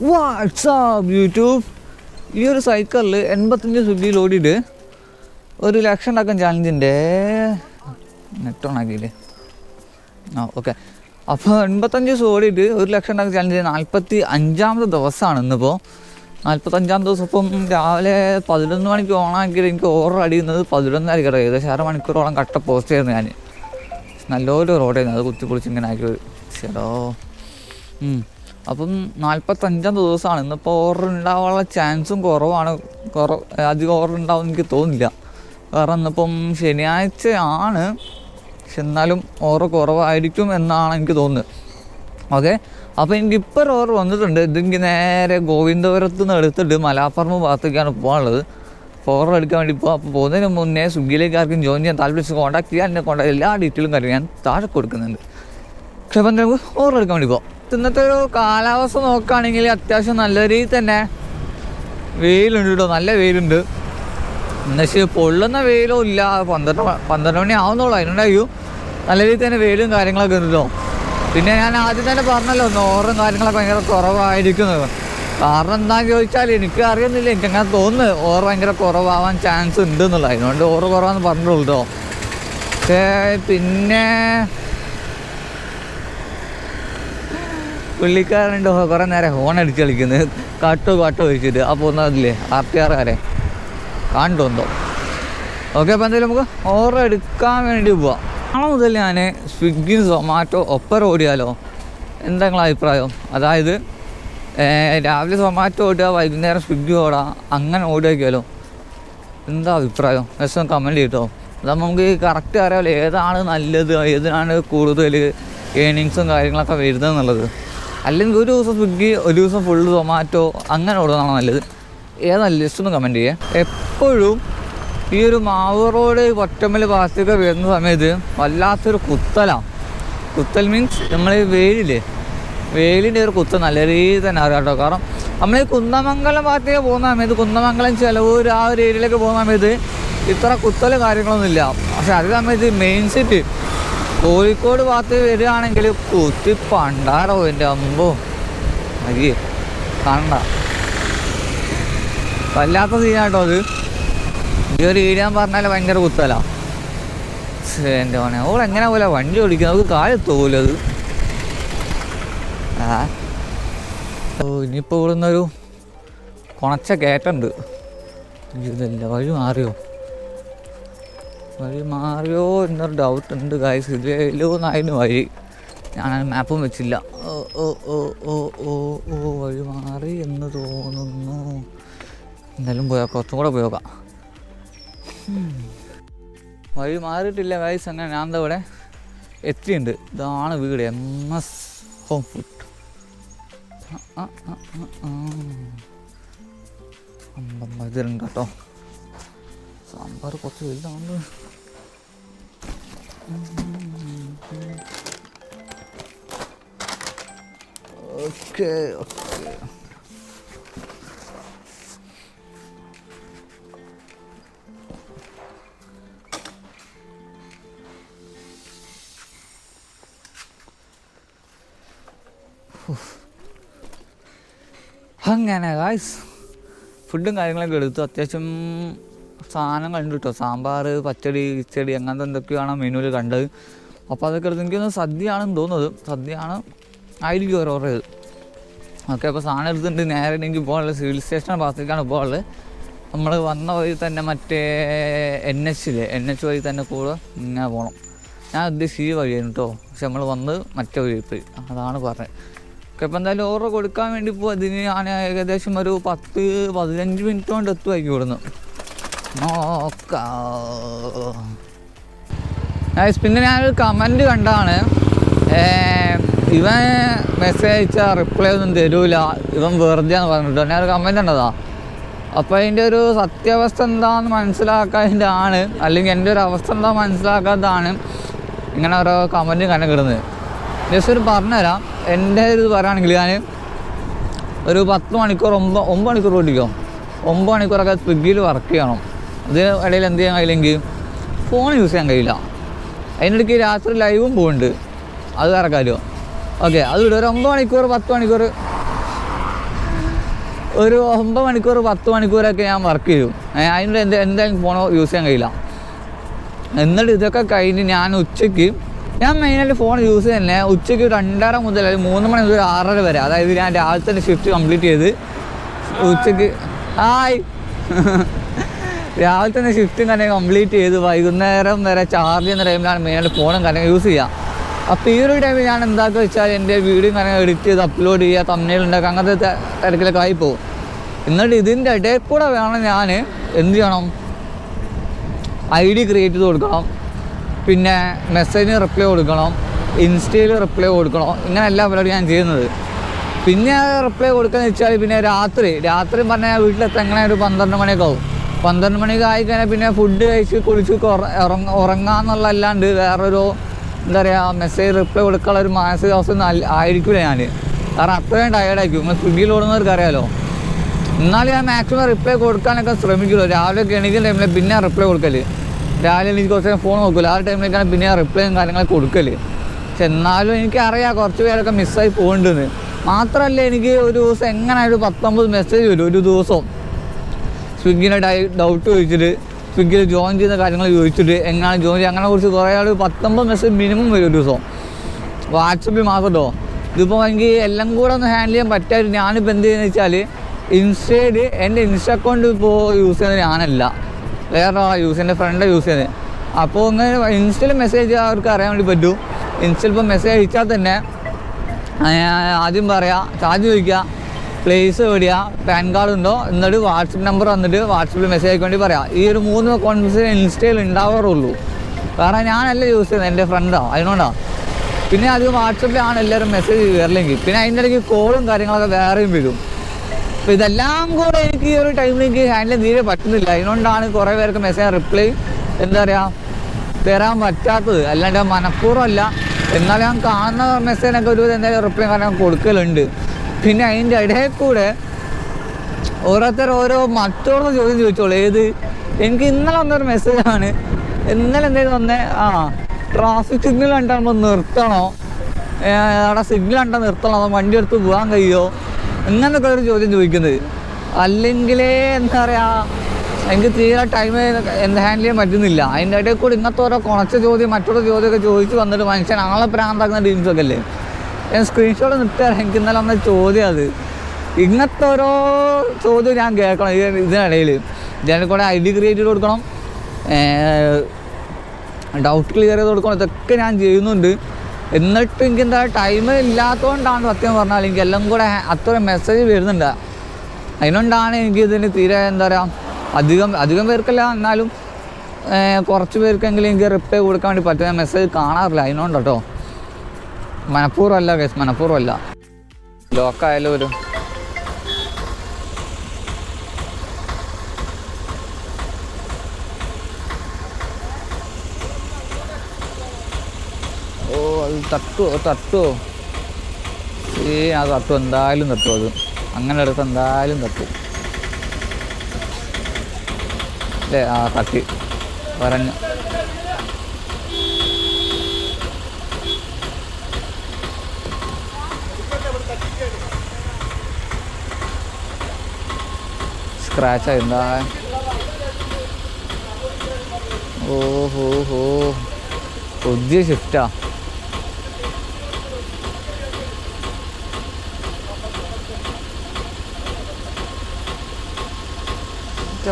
WhatsApp YouTube ഈ ഒരു സൈക്കിളിൽ എൺപത്തഞ്ച് സുബിയിൽ ഓടിയിട്ട് ഒരു ലക്ഷം ഉണ്ടാക്കാൻ ചാലഞ്ചിന്റെ നെറ്റ് ഓൺ ആക്കിയില്ലേ? ആ ഓക്കെ അപ്പോൾ എൺപത്തഞ്ച് ദിവസം ഓടിയിട്ട് ഒരു ലക്ഷം ഉണ്ടാക്കാൻ ചാലഞ്ച് നാൽപ്പത്തി അഞ്ചാമത്തെ ദിവസമാണ് ഇന്നിപ്പോൾ നാൽപ്പത്തഞ്ചാം ദിവസം ഇപ്പം രാവിലെ പതിനൊന്ന് മണിക്ക് ഓണാക്കിയിട്ട് എനിക്ക് ഓർഡർ അടിയുന്നത് പതിനൊന്നരക്കറ ഏകദേശം അര മണിക്കൂറോളം കട്ട പോസ്റ്റ് ചെയ്യുന്നു ഞാൻ നല്ലൊരു റോഡായിരുന്നു അത് കുത്തി പൊളിച്ച് ഇങ്ങനെ ആക്കി ചേട്ടോ അപ്പം നാൽപ്പത്തഞ്ചാം ദിവസമാണ്. ഇന്നിപ്പോൾ ഓർഡർ ഉണ്ടാവാനുള്ള ചാൻസും കുറവാണ്. കുറവ് അധികം ഓർഡർ ഉണ്ടാവും എനിക്ക് തോന്നില്ല കാരണം ഇന്നിപ്പം ശനിയാഴ്ച ആണ് പക്ഷെ എന്നാലും ഓർഡർ കുറവായിരിക്കും എന്നാണ് എനിക്ക് തോന്നുന്നത്. ഓക്കെ? അപ്പോൾ എനിക്ക് ഇപ്പോൾ ഓർഡർ വന്നിട്ടുണ്ട്. ഇതെനിക്ക് നേരെ ഗോവിന്ദപുരത്ത് നിന്ന് എടുത്തിട്ട് മലാപ്പറമ്പ് ഭാഗത്തേക്കാണ് പോകാനുള്ളത് ഓർഡർ എടുക്കാൻ വേണ്ടി പോകും അപ്പോൾ പോകുന്നതിന് മുന്നേ സ്വിഗ്ഗിയിലേക്ക് ആർക്കും ജോയിൻ ചെയ്യാൻ താല്പര്യം കോൺടാക്ട് ചെയ്യാൻ എന്നെ കോൺടാക്ട് എല്ലാ ഡീറ്റെയിലും കാര്യം ഞാൻ താഴെ കൊടുക്കുന്നുണ്ട്. പക്ഷേ അപ്പം ഓർഡർ എടുക്കാൻ വേണ്ടി പോകാം ഇന്നത്തെ ഒരു കാലാവസ്ഥ നോക്കുകയാണെങ്കിൽ അത്യാവശ്യം നല്ല രീതിയിൽ തന്നെ വെയിലുണ്ട് കേട്ടോ. നല്ല വെയിലുണ്ട്. എന്നുവെച്ചാൽ പൊള്ളുന്ന വെയിലോ ഇല്ല. പന്ത്രണ്ട് പന്ത്രണ്ട് മണി ആവുന്നുള്ളൂ. അതിനുണ്ടായി നല്ല രീതിയിൽ തന്നെ വെയിലും കാര്യങ്ങളൊക്കെ ഉണ്ടല്ലോ പിന്നെ ഞാൻ ആദ്യം തന്നെ പറഞ്ഞല്ലോ നോറും കാര്യങ്ങളൊക്കെ ഭയങ്കര കുറവായിരിക്കുന്നത്. കാരണം എന്താണെന്ന് ചോദിച്ചാൽ എനിക്ക് അറിയുന്നില്ല. എനിക്ക് അങ്ങനെ തോന്നുന്നു ഓറ് ഭയങ്കര കുറവാവാൻ ചാൻസ് ഉണ്ട് എന്നുള്ളത്. അതിനുകൊണ്ട് ഓറ് കുറവാന്ന് പറഞ്ഞിട്ടുള്ളൂ കേട്ടോ. പക്ഷേ പിന്നെ പുള്ളിക്കാരനുണ്ട് കുറേ നേരം ഹോൺ അടിച്ച് കളിക്കുന്നത് കാട്ടോ കാട്ടോ വെച്ചിട്ട്. ആ പോകുന്നതില്ലേ ആർ ടി ആറുകാരെ കണ്ടുണ്ടോ ഓക്കെ അപ്പോൾ എന്തായാലും നമുക്ക് ഓർഡർ എടുക്കാൻ വേണ്ടി പോവാം. നാളെ മുതൽ ഞാൻ സ്വിഗ്ഗി സൊമാറ്റോ ഒപ്പർ ഓടിയാലോ? എന്താ അഭിപ്രായം? അതായത് രാവിലെ സൊമാറ്റോ ഓടുക വൈകുന്നേരം സ്വിഗ്ഗി ഓടാം അങ്ങനെ ഓടിയാക്കിയാലോ? എന്താ അഭിപ്രായം? ജസ്റ്റ് ഒന്ന് കമന്റ് ചെയ്തോ അതാകുമ്പോൾ നമുക്ക് കറക്റ്റ് അറിയാമല്ലോ ഏതാണ് നല്ലത് ഏതിനാണ് കൂടുതൽ ഏണിങ്സും കാര്യങ്ങളൊക്കെ വരുന്നത് എന്നുള്ളത്. അല്ലെങ്കിൽ ഒരു ദിവസം സ്വിഗ്ഗി ഒരു ദിവസം ഫുൾ സൊമാറ്റോ അങ്ങനെ ഓടുന്നതാണ് നല്ലത്? ഏതാണ് ലിസ്റ്റ് ഒന്ന് കമന്റ് ചെയ്യേ. എപ്പോഴും ഈ ഒരു മാവ് റോഡ് കൊറ്റമ്മൽ ഭാഗത്തേക്ക് വരുന്ന സമയത്ത് വല്ലാത്തൊരു കുത്തലാണ് കുത്തൽ മീൻസ് നമ്മൾ വെയിലില്ലേ? വെയിലിന്റെ ഒരു കുത്തൽ നല്ല രീതിയിൽ തന്നെ അറിയാം കേട്ടോ. കാരണം നമ്മൾ ഈ കുന്നമംഗലം ഭാഗത്തേക്ക് പോകുന്ന സമയത്ത് കുന്നമംഗലം ചിലവൂർ ആ ഒരു ഏരിയയിലേക്ക് പോകുന്ന സമയത്ത് ഇത്ര കുത്തൽ കാര്യങ്ങളൊന്നുമില്ല പക്ഷെ അതേ സമയത്ത് മെയിൻ സിറ്റി കോഴിക്കോട് ഭാഗത്ത് വരികയാണെങ്കിൽ കുത്തി പണ്ടാരോ എന്റെ അമ്പോ. അരിയെ കണ്ട വല്ലാത്ത സീനാട്ടോ അത്. ഈ ഒരു ഈടാൻ പറഞ്ഞാൽ ഭയങ്കര കുത്തല. എന്റെ മോനെ ഓൾ എങ്ങനെ പോലെ വണ്ടി ഓടിക്കുന്നത് നമുക്ക് കാലത്ത് അത്. ആ. ഇനിയിപ്പോൾ ഇവിടുന്നൊരു കുണച്ച കയറ്റുണ്ട്. ഇതെല്ലാവരും മാറിയോ? വഴി മാറിയോ എന്നൊരു ഡൗട്ട് ഉണ്ട് ഗായ്സ് ഇതിലോ എന്നായിരുന്നു വഴി. ഞാൻ മാപ്പും വെച്ചില്ല. ഓ ഓ ഓ ഓ ഓ വഴി മാറി എന്ന് തോന്നുന്നു. എന്തായാലും പോയാൽ കുറച്ചും കൂടെ പോയോക്കാം. വഴി മാറിയിട്ടില്ല ഗായ്സ് അങ്ങനെ ഞാൻ എന്താ ഇവിടെ എത്തിയുണ്ട് ഇതാണ് വീട്. M S home food. അമ്പമ്മ ഇതിലുണ്ട് കേട്ടോ. സാമ്പാർ കുറച്ച് വലുതാണ് ഓക്കെ ഓക്കെ അങ്ങനെ ഗായ്സ് ഫുഡും കാര്യങ്ങളൊക്കെ എടുത്തു. അത്യാവശ്യം സാധനം കണ്ടു കേട്ടോ സാമ്പാർ പച്ചടി കിച്ചടി അങ്ങനത്തെ എന്തൊക്കെയാണ് മെനുവിൽ കണ്ടത്. അപ്പോൾ അതൊക്കെ എടുത്ത് എനിക്കൊന്ന് സദ്യയാണെന്ന് തോന്നുന്നത്. സദ്യയാണ് ആയിരിക്കും ഓരോരോ ചെയ്ത് ഓക്കെ അപ്പോൾ സാധനം എടുത്തിട്ടുണ്ട് നേരെ എനിക്ക് പോകാനുള്ളത് സിവിൽ സ്റ്റേഷൻ ഭാഗത്തേക്കാണ് പോകാനുള്ളത്. നമ്മൾ വന്ന വഴി തന്നെ മറ്റേ എൻ എച്ചില്ലേ എൻ എച്ച് വഴി തന്നെ കൂടെ ഇങ്ങനെ പോകണം ഞാൻ ഉദ്ദേശിച്ച ഈ വഴിയാണ് കേട്ടോ പക്ഷെ നമ്മൾ വന്ന് മറ്റേ വഴി പോയി അതാണ് പറഞ്ഞത്. ഓക്കെ അപ്പോൾ എന്തായാലും ഓർഡർ കൊടുക്കാൻ വേണ്ടി പോകും അതിന് ഞാൻ ഏകദേശം ഒരു പത്ത് പതിനഞ്ച് മിനിറ്റ് കൊണ്ട് എത്തുമായിരിക്കും ഇവിടുന്ന്. നോക്കാം. പിന്നെ ഞാനൊരു കമന്റ് കണ്ടാണ് ഇവൻ മെസ്സേജ് അയച്ചാൽ റിപ്ലൈ ഒന്നും തരൂല. ഇവൻ വെറുതെ എന്ന് പറഞ്ഞിട്ടോ ഞാനൊരു കമന്റ് ഉണ്ടതാ അപ്പോൾ അതിന്റെ ഒരു സത്യാവസ്ഥ എന്താണെന്ന് മനസ്സിലാക്കാതിന്റെ ആണ്. അല്ലെങ്കിൽ എന്റെ ഒരു അവസ്ഥ എന്താ മനസ്സിലാക്കാത്തതാണ് ഇങ്ങനെ ഓരോ കമന്റ് കണ്ടു കിടുന്നത് ജസ്റ്റ് ഒരു പറഞ്ഞുതരാം. എന്റെ ഒരു ഇത് പറയുകയാണെങ്കിൽ ഞാൻ ഒരു പത്ത് മണിക്കൂർ ഒമ്പത് ഒമ്പത് മണിക്കൂർ ഓടിക്കും. ഒമ്പത് മണിക്കൂറൊക്കെ സ്വിഗ്ഗിയിൽ വർക്ക് ചെയ്യണം. അത് ഇടയിൽ എന്ത് ചെയ്യാൻ കഴിയില്ലെങ്കിൽ ഫോൺ യൂസ് ചെയ്യാൻ കഴിയില്ല. അതിനിടയ്ക്ക് രാത്രി ലൈവും പോകുന്നുണ്ട് അത് വേറെ ഓക്കെ അത് വിടും. ഒരു ഒമ്പത് മണിക്കൂർ പത്ത് മണിക്കൂർ. ഒരു ഒമ്പത് മണിക്കൂർ പത്ത് മണിക്കൂറൊക്കെ ഞാൻ വർക്ക് ചെയ്യും. അതിനിടെ എന്ത് എന്തായാലും ഫോൺ യൂസ് ചെയ്യാൻ കഴിയില്ല. എന്നിട്ട് ഇതൊക്കെ കഴിഞ്ഞ് ഞാൻ ഉച്ചയ്ക്ക് ഞാൻ മെയിനായിട്ട് ഫോൺ യൂസ് തന്നെ ഉച്ചയ്ക്ക് രണ്ടര മുതൽ അല്ലെങ്കിൽ മൂന്ന് മണി മുതൽ ആറര വരെ. അതായത് ഞാൻ രാവിലത്തെ ഷിഫ്റ്റ് കംപ്ലീറ്റ് ചെയ്ത് ഉച്ചയ്ക്ക് ഹായ്. രാവിലെ തന്നെ ഷിഫ്റ്റും കാര്യങ്ങൾ കംപ്ലീറ്റ് ചെയ്ത് വൈകുന്നേരം വരെ ചാർജ് ചെയ്യുന്ന ടൈമിലാണ് മെയിനായിട്ട് ഫോണും കാര്യങ്ങൾ യൂസ് ചെയ്യുക അപ്പോൾ ഈ ഒരു ടൈമിൽ ഞാൻ എന്താക്കുക വെച്ചാൽ എന്റെ വീഡിയോ കാര്യങ്ങൾ എഡിറ്റ് ചെയ്ത് അപ്ലോഡ് ചെയ്യുക തമ്മിൽ ഉണ്ടാക്കുക അങ്ങനത്തെ തിരക്കിലൊക്കെ ആയിപ്പോവും. എന്നിട്ട് ഇതിന്റെ ഇടയിൽ കൂടെ വേണം ഞാൻ എന്ത് ചെയ്യണം? ഐ ഡി ക്രിയേറ്റ് ചെയ്ത് കൊടുക്കണം. പിന്നെ മെസ്സേജിന് റിപ്ലൈ കൊടുക്കണം ഇൻസ്റ്റയിൽ റിപ്ലൈ കൊടുക്കണം ഇങ്ങനെ എല്ലാ പരിപാടി ഞാൻ ചെയ്യുന്നത്. പിന്നെ റിപ്ലൈ കൊടുക്കുക എന്ന് വെച്ചാൽ പിന്നെ രാത്രി രാത്രി പറഞ്ഞാൽ വീട്ടിലെത്താൻ എങ്ങനെ ഒരു പന്ത്രണ്ട് മണിയൊക്കെ ആവും. പന്ത്രണ്ട് മണിയൊക്കെ ആയി കഴിഞ്ഞാൽ പിന്നെ ഫുഡ് കഴിച്ച് കുളിച്ച് ഉറ- ഉറങ്ങ ഉറങ്ങാന്നുള്ള അല്ലാണ്ട് വേറൊരു എന്താ പറയുക മെസ്സേജ് റിപ്ലൈ കൊടുക്കാനുള്ള ഒരു മാനസികാവസ്ഥ നല്ല ആയിരിക്കില്ല ഞാൻ കാരണം അത്രയും ടയേർഡായിരിക്കും നിങ്ങൾ സ്വിഗ്ഗിയിൽ ഓടുന്നവർക്ക് അറിയാലോ. എന്നാലും ഞാൻ മാക്സിമം റിപ്ലൈ കൊടുക്കാനൊക്കെ ശ്രമിക്കുള്ളൂ. രാവിലെ എണീക്കുന്ന ടൈമിൽ പിന്നെ റിപ്ലൈ കൊടുക്കൽ. രാവിലെ എനിക്ക് കുറച്ച് ഫോൺ നോക്കില്ല ആ ടൈമിലേക്കാണ് പിന്നെ റിപ്ലൈയും കാര്യങ്ങളൊക്കെ കൊടുക്കൽ. പക്ഷെ എന്നാലും എനിക്കറിയാം കുറച്ച് പേരൊക്കെ മിസ്സായി പോകേണ്ടതെന്ന് മാത്രമല്ല എനിക്ക് ഒരു ദിവസം എങ്ങനെ ഒരു പത്തൊമ്പത് മെസ്സേജ് വരും ഒരു ദിവസം. സ്വിഗ്ഗിനെ ഡൈ ഡൗട്ട് ചോദിച്ചിട്ട് സ്വിഗ്ഗിയിൽ ജോയിൻ ചെയ്യുന്ന കാര്യങ്ങൾ ചോദിച്ചിട്ട് എങ്ങനെ ജോയിൻ ചെയ്യുക? അങ്ങനെ കുറിച്ച് കുറേ ആൾ പത്തൊമ്പത് മെസ്സേജ് മിനിമം വരും ഒരു ദിവസം. വാട്സപ്പിൽ മാത്രമല്ലോ ഇതിപ്പോൾ എനിക്ക് എല്ലാം കൂടെ ഒന്ന് ഹാൻഡിൽ ചെയ്യാൻ പറ്റാതെ ഞാനിപ്പോൾ എന്ത് ചെയ്യുന്നത് വെച്ചാൽ ഇൻസ്റ്റേഡ് എന്റെ ഇൻസ്റ്റ അക്കൗണ്ട് ഇപ്പോൾ യൂസ് ചെയ്യുന്നത് ഞാനല്ല. വേറെ യൂസ് ചെയ്യുന്നത് ഫ്രണ്ട് യൂസ് ചെയ്യുന്നത്. അപ്പോൾ ഇങ്ങനെ ഇൻസ്റ്റയിൽ മെസ്സേജ് അവർക്ക് അറിയാൻ വേണ്ടി പറ്റും. ഇൻസ്റ്റയിൽ ഇപ്പോൾ മെസ്സേജ് അയച്ചാൽ തന്നെ ആദ്യം പറയാം ചാർജ് ചോദിക്കുക. പ്ലേസ് എവിടെയാ പാൻ കാർഡ് ഉണ്ടോ? എന്നിട്ട് വാട്സപ്പ് നമ്പർ വന്നിട്ട് വാട്സപ്പിൽ മെസ്സേജ് വേണ്ടി പറയാം. ഈ ഒരു മൂന്ന് അക്കൗണ്ട്സ് ഇൻസ്റ്റയിൽ ഉണ്ടാവാറുള്ളൂ കാരണം ഞാനല്ല യൂസ് ചെയ്യുന്നത് എന്റെ ഫ്രണ്ടാണ് അതിനോണ്ടാണ് പിന്നെ അത് വാട്സപ്പിലാണ് എല്ലാവരും മെസ്സേജ് കയറില്ലെങ്കിൽ പിന്നെ അതിന്റെ ഇടയ്ക്ക് കോളും കാര്യങ്ങളൊക്കെ വേറെയും വരും. അപ്പോൾ ഇതെല്ലാം കൂടെ എനിക്ക് ഈ ഒരു ടൈമിൽ എനിക്ക് ഹാൻഡിൽ തീരെ പറ്റുന്നില്ല. അതിനോണ്ടാണ് കുറേ പേർക്ക് മെസ്സേജ് റിപ്ലൈ എന്താ പറയുക തരാൻ പറ്റാത്തത്. അല്ലാണ്ട് മനഃപൂർവമല്ല. എന്നാലും ഞാൻ കാണുന്ന മെസ്സേജിനൊക്കെ ഒരു എന്തായാലും റിപ്ലൈ കാരണം കൊടുക്കലുണ്ട്. പിന്നെ അതിന്റെ ഇടയിൽ കൂടെ ഓരോരുത്തർ ഓരോ മറ്റോളം ചോദ്യം ചോദിച്ചോളൂ. ഏത്? എനിക്ക് ഇന്നലെ വന്നൊരു മെസ്സേജാണ് ഇന്നലെ എന്തെങ്കിലും വന്നേ? ആ ട്രാഫിക് സിഗ്നൽ കണ്ടാകുമ്പോൾ നിർത്തണോ? അവിടെ സിഗ്നൽ കണ്ടാൽ നിർത്തണോ? അതോ വണ്ടി എടുത്ത് പോകാൻ കഴിയുമോ എന്നൊക്കെ ഒരു ചോദ്യം ചോദിക്കുന്നത്. അല്ലെങ്കിൽ എന്താ പറയുക എനിക്ക് തീരെ ടൈം എന്ത് ഹാൻഡിൽ ചെയ്യാൻ പറ്റുന്നില്ല. അതിന്റെ ഇടയിൽ കൂടി ഇങ്ങനത്തെ ഓരോ കുണച്ച ചോദ്യം മറ്റൊരു ചോദ്യമൊക്കെ ചോദിച്ച് വന്നിട്ട് മനുഷ്യൻ ആളെ പ്രാന്താക്കുന്ന ടീംസൊക്കെ അല്ലേ? ഞാൻ സ്ക്രീൻഷോട്ട് നിട്ടാണ് എനിക്ക് ഇന്നലെ വന്ന ചോദ്യം അത്. ഇങ്ങനത്തെ ഓരോ ചോദ്യം ഞാൻ കേൾക്കണം. ഇത് ഇതിനിടയിൽ ഞാൻ കൂടെ ഐ ഡി ക്രിയേറ്റ് ചെയ്ത് കൊടുക്കണം. ഡൗട്ട് ക്ലിയർ ചെയ്ത് കൊടുക്കണം. ഇതൊക്കെ ഞാൻ ചെയ്യുന്നുണ്ട്. എന്നിട്ട് എനിക്ക് എന്താ ടൈം ഇല്ലാത്തതുകൊണ്ടാണ് സത്യം പറഞ്ഞാൽ എനിക്ക് എല്ലാം കൂടെ അത്ര മെസ്സേജ് വരുന്നുണ്ട്. അതിനോണ്ടാണ് എനിക്ക് ഇതിന് തീരെ എന്താ പറയുക അധികം അധികം പേർക്കല്ല എന്നാലും കുറച്ച് പേർക്കെങ്കിലും എനിക്ക് റിപ്ലൈ കൊടുക്കാൻ വേണ്ടി പറ്റുന്ന മെസ്സേജ് കാണാറില്ല. അതിനോണ്ട് കേട്ടോ. മനഃപൂർവമല്ല കേസ് മനഃപൂർവമല്ല. ലോക്കായാലും ഒരു ഓ അത് തട്ടുമോ തട്ടുമോ ഏ ആ തട്ടു എന്തായാലും തട്ടും അത്. അങ്ങനെ എടുത്ത് എന്തായാലും തട്ടും. അല്ലേ? ആ തട്ടി. പറഞ്ഞു സ്ക്രാച്ച് എന്താ? ഓ ഹോ ഹോ. പുതിയ ഷിഫ്റ്റാ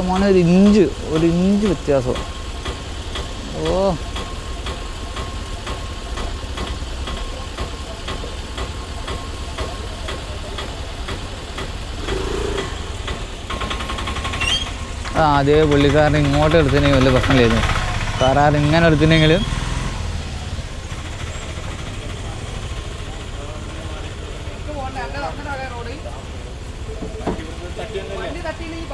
മോനെ ഒരു ഇഞ്ച് ഒരു ഇഞ്ച് വ്യത്യാസം. ഓ. അതേ പുള്ളിക്കാരൻ ഇങ്ങോട്ട് എടുത്തിനെങ്കിൽ വലിയ പ്രശ്നമില്ലായിരുന്നു. കാരണം ഇങ്ങനെ വണ്ടി തട്ടിയില്ല? ഈ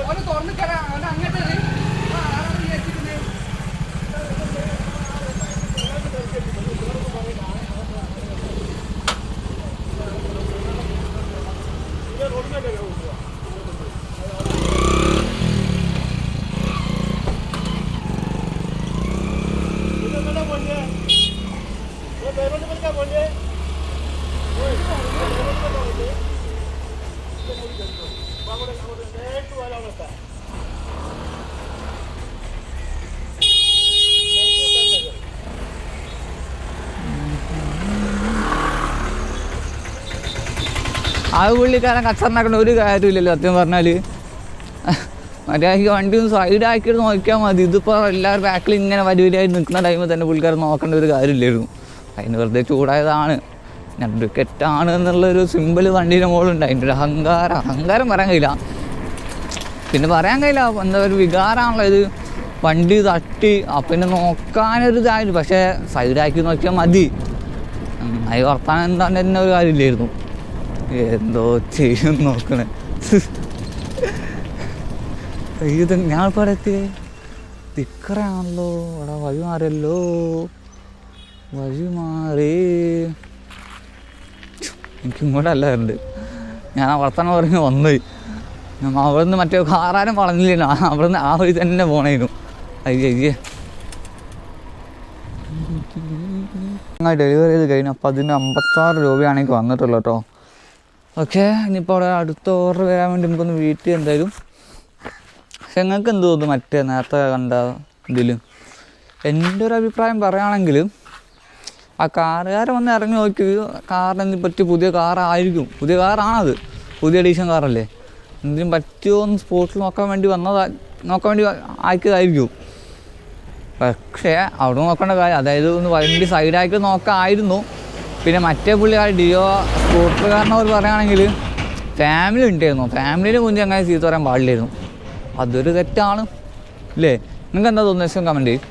അവന് തുറന്നിക്കട അവൻ അങ്ങോട്ട് ആ പുള്ളിക്കാരൻ കച്ചറിനാക്കേണ്ട ഒരു കാര്യമില്ലല്ലോ സത്യം പറഞ്ഞാൽ മറ്റേ വണ്ടി ഒന്ന് സൈഡാക്കിയിട്ട് നോക്കിയാൽ മതി. ഇതിപ്പോൾ എല്ലാവരും ബാക്കിൽ ഇങ്ങനെ വരിവരിയായി നിൽക്കുന്ന ടൈമിൽ തന്നെ പുള്ളിക്കാരൻ നോക്കേണ്ട ഒരു കാര്യമില്ലായിരുന്നു. അതിന് വെറുതെ ചൂടായതാണ്. ഡുക്കറ്റാണ് എന്നുള്ളൊരു സിമ്പിൾ വണ്ടീന്റെ മുകളുണ്ട് അതിന്റെ ഒരു അഹങ്കാരം. അഹങ്കാരം പറയാൻ കഴിയില്ല. പിന്നെ പറയാൻ കഴിയില്ല. എന്താ ഒരു വികാരമാണല്ലോ ഇത് വണ്ടി തട്ടി. പിന്നെ നോക്കാനൊരു ഇതായിരുന്നു പക്ഷേ സൈഡാക്കി നോക്കിയാൽ മതി. അത് വർത്താനം എന്താണ്ട് തന്നെ ഒരു കാര്യമില്ലായിരുന്നു. എന്തോ ചെയ്യും നോക്കണേ. ഇത് ഞാൻ ഇപ്പോൾ അവിടെ എത്തിയേ? തിക്കറാണല്ലോ. ഇവിടെ വഴി മാറിയല്ലോ. വഴി മാറി. എനിക്ക് ഇങ്ങോട്ടല്ല ഉണ്ട് ഞാൻ ആ വർത്തമാനം പറഞ്ഞ് വന്നുപോയി ഞാൻ അവിടുന്ന് മറ്റേ കാറാനും പറഞ്ഞില്ല. അവിടുന്ന് ആ വഴി തന്നെ പോണേനു. അയ്യേ അയ്യേ. ഡെലിവറി ചെയ്ത് കഴിഞ്ഞു അപ്പോൾ അതിന് അമ്പത്താറ് രൂപയാണ് എനിക്ക് വന്നിട്ടുള്ളൂ കേട്ടോ. ഓക്കെ ഇനിയിപ്പോൾ അവിടെ അടുത്ത ഓർഡർ വരാൻ വേണ്ടി നമുക്കൊന്ന് വീട്ടിൽ എന്തായാലും പക്ഷെ നിങ്ങൾക്ക് എന്ത് തോന്നുന്നു മറ്റേ നേരത്തെ കണ്ട ഇതിൽ എന്റെ ഒരു അഭിപ്രായം പറയുകയാണെങ്കിൽ ആ കാറുകാരൻ വന്ന് ഇറങ്ങി നോക്കി കാറിന് പറ്റിയ പുതിയ കാറായിരിക്കും പുതിയ കാറാണത് പുതിയ എഡീഷൻ കാറല്ലേ എന്തിനും പറ്റുമോ എന്ന് സ്പോട്ടിൽ നോക്കാൻ വേണ്ടി വന്നതാ നോക്കാൻ വേണ്ടി ആക്കിയതായിരിക്കും. പക്ഷേ അവിടെ നോക്കേണ്ട കാര്യം അതായത് ഒന്ന് വണ്ടി സൈഡാക്കി നോക്കാമായിരുന്നു പിന്നെ മറ്റേ പുള്ളി ആ ഡിയോ അവർ പറയുകയാണെങ്കിൽ ഫാമിലി ഉണ്ടായിരുന്നു. ഫാമിലിയിൽ മുന്നേ അങ്ങനെ ചീത്ത പറയാൻ പാടില്ലായിരുന്നു. അതൊരു തെറ്റാണ്. ഇല്ലേ? നിങ്ങൾക്ക് എന്താ തോന്നുന്നത് കമന്റ് ചെയ്യും.